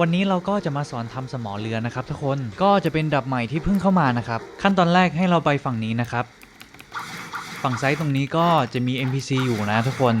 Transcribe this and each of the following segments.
วันนี้เราก็จะมาสอนทำสมอเรือนะครับทุกคนก็จะเป็นดับใหม่ที่เพิ่งเข้ามานะครับ ขั้นตอนแรกให้เราไปฝั่งนี้นะครับ ฝั่งซ้ายตรงนี้ก็จะมี NPC อยู่นะทุกคน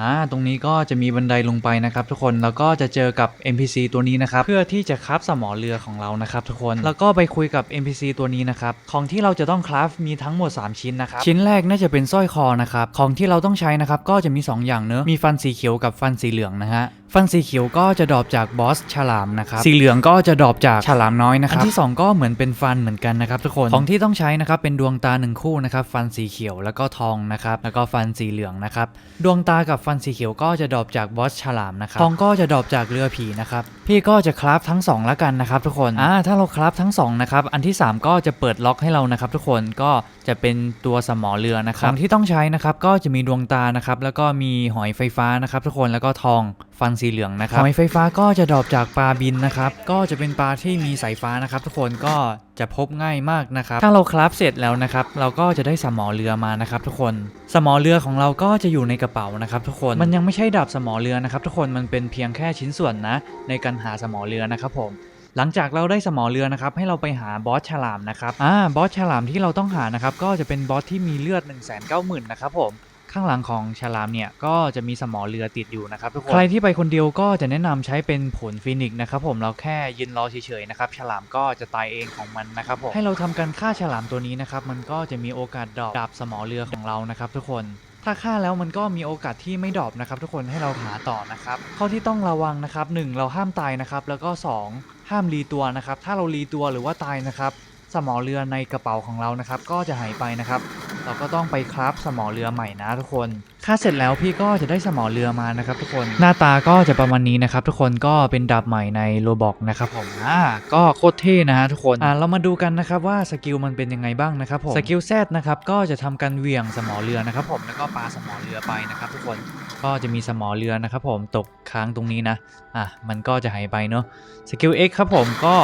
อ่าตรงนี้ก็จะมีบันไดลงไปนะครับ ทุกคนแล้วก็จะเจอกับ NPC ตัวนี้นะครับ เพื่อที่จะคราฟสมอเรือของเรานะครับทุกคนแล้วก็ไปคุยกับ NPC ตัวนี้นะครับของที่เราจะต้องคราฟมีทั้งหมด 3 ชิ้นนะครับชิ้นแรกน่าจะเป็นสร้อยคอนะครับของที่เราต้องใช้นะครับก็จะมี 2 อย่างเนอะมีฟันสีเขียวกับฟันสีเหลืองนะฮะ ฟันสีเขียวก็จะดรอปจากบอสฉลามนะครับสีเหลืองก็จะดรอปจากฉลามน้อยนะครับอันที่ 2 ก็เหมือนเป็นฟันเหมือนกันนะครับทุกคนของที่ต้องใช้นะครับเป็นดวงตาหนึ่งคู่นะครับฟันสีเขียวแล้วก็ทองนะครับแล้วก็ฟันสีเหลืองนะครับดวงตากับฟันสีเขียวก็จะดรอปจากบอสฉลามนะครับทองก็จะดรอปจากเรือผีนะครับพี่ก็จะคราฟทั้งสองแล้วกันนะครับทุกคนอ่าถ้าเราคราฟทั้งสองนะครับอันที่ 3 ก็จะเปิดล็อกให้เรานะครับทุกคนก็จะเป็นตัวสมอเรือนะครับของที่ต้องใช้นะครับก็จะมีดวงตานะครับแล้วก็มีหอยไฟฟ้านะครับทุกคนแล้วก็ทอง ฟันสีเหลืองนะครับหอยไฟฟ้าก็จะดรอปจากปลาบินนะครับก็จะเป็นปลาที่มีสายฟ้านะครับ ทุกคนก็จะพบง่ายมากนะครับ ถ้าเราคราฟเสร็จแล้วนะครับ เราก็จะได้สมอเรือมานะครับ ทุกคน สมอเรือของเราก็จะอยู่ในกระเป๋านะครับ ทุกคน มันยังไม่ใช่ดาบสมอเรือนะครับ ทุกคน มันเป็นเพียงแค่ชิ้นส่วนนะ ในการหาสมอเรือนะครับผมหลังจากเราได้สมอเรือนะครับ ให้เราไปหาบอสฉลามนะครับ อ่า บอสฉลามที่เราต้องหานะครับ ก็จะเป็นบอสที่มีเลือด 1 9 0 0 0 0นะครับผม ข้างหลังของฉลามเนี่ยก็จะมีสมอเรือติดอยู่นะครับทุกคน ใครที่ไปคนเดียวก็จะแนะนำใช้เป็นผลฟินิกส์นะครับผมเราแค่ยืนรอเฉยๆนะครับฉลามก็จะตายเองของมันนะครับผมให้เราทำการฆ่าฉลามตัวนี้นะครับมันก็จะมีโอกาสดรอปดาบสมอเรือของเรานะครับทุกคนถ้าฆ่าแล้วมันก็มีโอกาสที่ไม่ดรอปนะครับทุกคนให้เราหาต่อนะครับข้อที่ต้องระวังนะครับ 1 เราห้ามตายนะครับแล้วก็ 2 ห้ามรีตัวนะครับถ้าเรารีตัวหรือว่าตายนะครับสมอเรือในกระเป๋าของเรานะครับก็จะหายไปนะครับ เราก็ต้องไปคราฟสมอเรือใหม่นะทุกคนค่าเสร็จแล้วพี่ก็จะได้สมอเรือมานะครับทุกคน หน้าตาก็จะประมาณนี้นะครับทุกคนก็เป็นดาบใหม่ในโรบอกนะครับผมอ่าก็โคตรเท่นะฮะทุกคนอ่าเรามาดูกันนะครับว่าสกิลมันเป็นยังไงบ้างนะครับผมสกิลแซดนะครับก็จะทำการเหวี่ยงสมอเรือนะครับผมแล้วก็ปาสมอเรือไปนะครับทุกคนก็จะมีสมอเรือนะครับผมตกค้างตรงนี้นะอะมันก็จะหายไปเนาะสกิล X ครับผมก็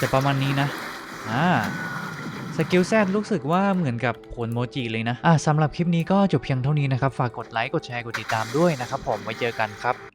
จะประมาณนี้นะอ่า สกิลแซดรู้สึกว่าเหมือนกับผลโมจิเลยนะ อะสำหรับคลิปนี้ก็จบเพียงเท่านี้นะครับ ฝากกดไลค์ กดแชร์ กดติดตามด้วยนะครับผม ไว้เจอกันครับ